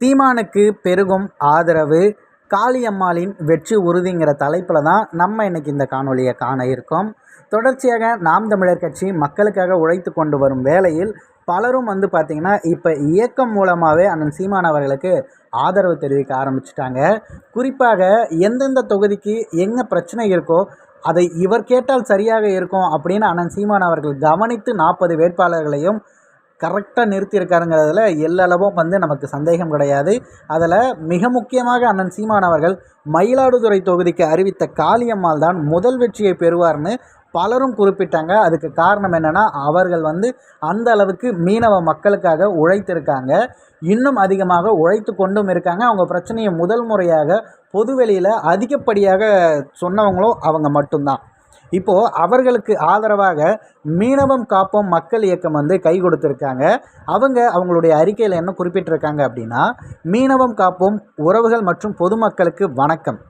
சீமானுக்கு பெருகும் ஆதரவு. காளியம்மாளின் வெற்றி உறுதிங்கிற தலைப்பில் தான் நம்ம இன்றைக்கி இந்த காணொலியை காண இருக்கோம். தொடர்ச்சியாக நாம் தமிழர் கட்சி மக்களுக்காக உழைத்து கொண்டு வரும் வேளையில் பலரும் வந்து பார்த்திங்கன்னா இப்போ இயக்கம் மூலமாகவே அண்ணன் சீமான் அவர்களுக்கு ஆதரவு தெரிவிக்க ஆரம்பிச்சிட்டாங்க. குறிப்பாக எந்தெந்த தொகுதிக்கு எங்கே பிரச்சனை இருக்கோ அதை இவர் கேட்டால் சரியாக இருக்கும் அப்படின்னு அண்ணன் சீமான் அவர்கள் கவனித்து நாற்பது வேட்பாளர்களையும் கரெக்டாக நிறுத்தியிருக்காருங்கிறதுல எல்லளவும் வந்து நமக்கு சந்தேகம் கிடையாது. அதில் மிக முக்கியமாக அண்ணன் சீமான் அவர்கள் மயிலாடுதுறை தொகுதிக்கு அறிவித்த காளியம்மாள் தான் முதல் வெற்றியை பெறுவார்னு பலரும் குறிப்பிட்டாங்க. அதுக்கு காரணம் என்னென்னா அவர்கள் வந்து அந்த அளவுக்கு மீனவ மக்களுக்காக உழைத்திருக்காங்க. இன்னும் அதிகமாக உழைத்து கொண்டும் இருக்காங்க. அவங்க பிரச்சனையை முதல் முறையாக பொதுவெளியில் அதிகப்படியாக சொன்னவங்களும் அவங்க மட்டும்தான். இப்போது அவர்களுக்கு ஆதரவாக மீனவம் காப்போம் மக்கள் இயக்கம் வந்து கை கொடுத்துருக்காங்க. அவங்க அவங்களுடைய அறிக்கையில் என்ன குறிப்பிட்டிருக்காங்க அப்படின்னா மீனவம் காப்போம் உறவுகள் மற்றும் பொதுமக்களுக்கு வணக்கம்.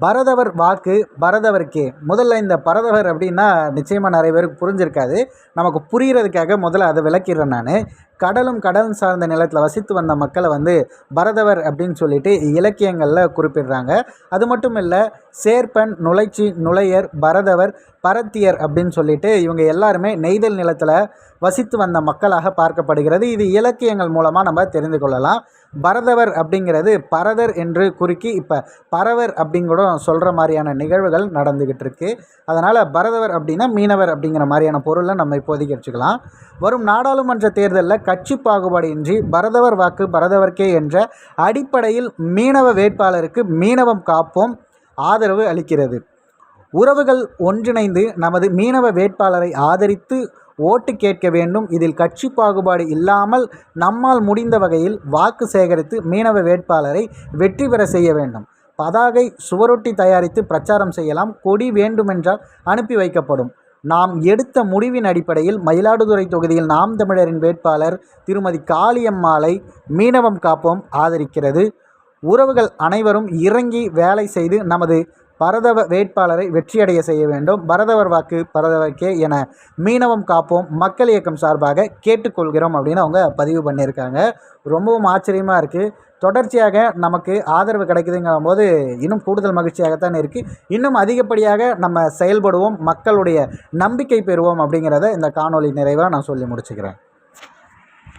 பரதவர் வாக்கு பரதவருக்கே. முதல்ல இந்த பரதவர் அப்படின்னா நிச்சயமாக நிறைய பேருக்கு புரிஞ்சிருக்காது. நமக்கு புரிகிறதுக்காக முதல்ல அதை விளக்கிடுறேன் நான். கடலும் கடல் சார்ந்த நிலத்தில் வசித்து வந்த மக்களை வந்து பரதவர் அப்படின்னு சொல்லிட்டு இலக்கியங்களில் குறிப்பிடுறாங்க. அது மட்டும் இல்லை சேர்ப்பன் நுழைச்சி நுழையர் பரதவர் பரத்தியர் அப்படின்னு சொல்லிட்டு இவங்க எல்லாருமே நெய்தல் நிலத்தில் வசித்து வந்த மக்களாக பார்க்கப்படுகிறது. இது இலக்கியங்கள் மூலமாக நம்ம தெரிந்து கொள்ளலாம். பரதவர் அப்படிங்கிறது பரதர் என்று குறுக்கி இப்போ பரவர் அப்படிங்கூட சொல்கிற மாதிரியான நிகழ்வுகள் நடந்துக்கிட்டு இருக்கு. அதனால் பரதவர் அப்படின்னா மீனவர் அப்படிங்கிற மாதிரியான பொருளை நம்ம இப்போதைக்கு வச்சுக்கலாம். வரும் நாடாளுமன்ற தேர்தலில் கட்சி பாகுபாடு இன்றி பரதவர் வாக்கு பரதவர்க்கே என்ற அடிப்படையில் மீனவ வேட்பாளருக்கு மீனவம் காப்போம் ஆதரவு அளிக்கிறது. உறவுகள் ஒன்றிணைந்து நமது மீனவ வேட்பாளரை ஆதரித்து ஓட்டு கேட்க வேண்டும். இதில் கட்சி பாகுபாடு இல்லாமல் நம்மால் முடிந்த வகையில் வாக்கு சேகரித்து மீனவ வேட்பாளரை வெற்றி பெற செய்ய வேண்டும். பதாகை சுவரொட்டி தயாரித்து பிரச்சாரம் செய்யலாம். கொடி வேண்டுமென்றால் அனுப்பி வைக்கப்படும். நாம் எடுத்த முடிவின் அடிப்படையில் மயிலாடுதுறை தொகுதியில் நாம் தமிழரின் வேட்பாளர் திருமதி காளியம்மாளை மீனவம் காப்போம். ஆதரிக்கிறது. உறவுகள் அனைவரும் இறங்கி வேலை செய்து நமது பரதவ வேட்பாளரை வெற்றியடைய செய்ய வேண்டும். பரதவர் வாக்கு பரதவர்க்கே என மீனவம் காப்போம். மக்கள் இயக்கம் சார்பாக கேட்டுக்கொள்கிறோம் அப்படின்னு அவங்க பதிவு பண்ணியிருக்காங்க. ரொம்பவும் ஆச்சரியமாக இருக்குது தொடர்ச்சியாக நமக்கு ஆதரவு கிடைக்குதுங்கிற போது இன்னும் கூடுதல் மகிழ்ச்சியாகத்தான் இருக்குது இன்னும் அதிகப்படியாக நம்ம செயல்படுவோம். மக்களுடைய நம்பிக்கை பெறுவோம் அப்படிங்கிறத இந்த காணொலி நிறைவாக நான் சொல்லி முடிச்சுக்கிறேன்.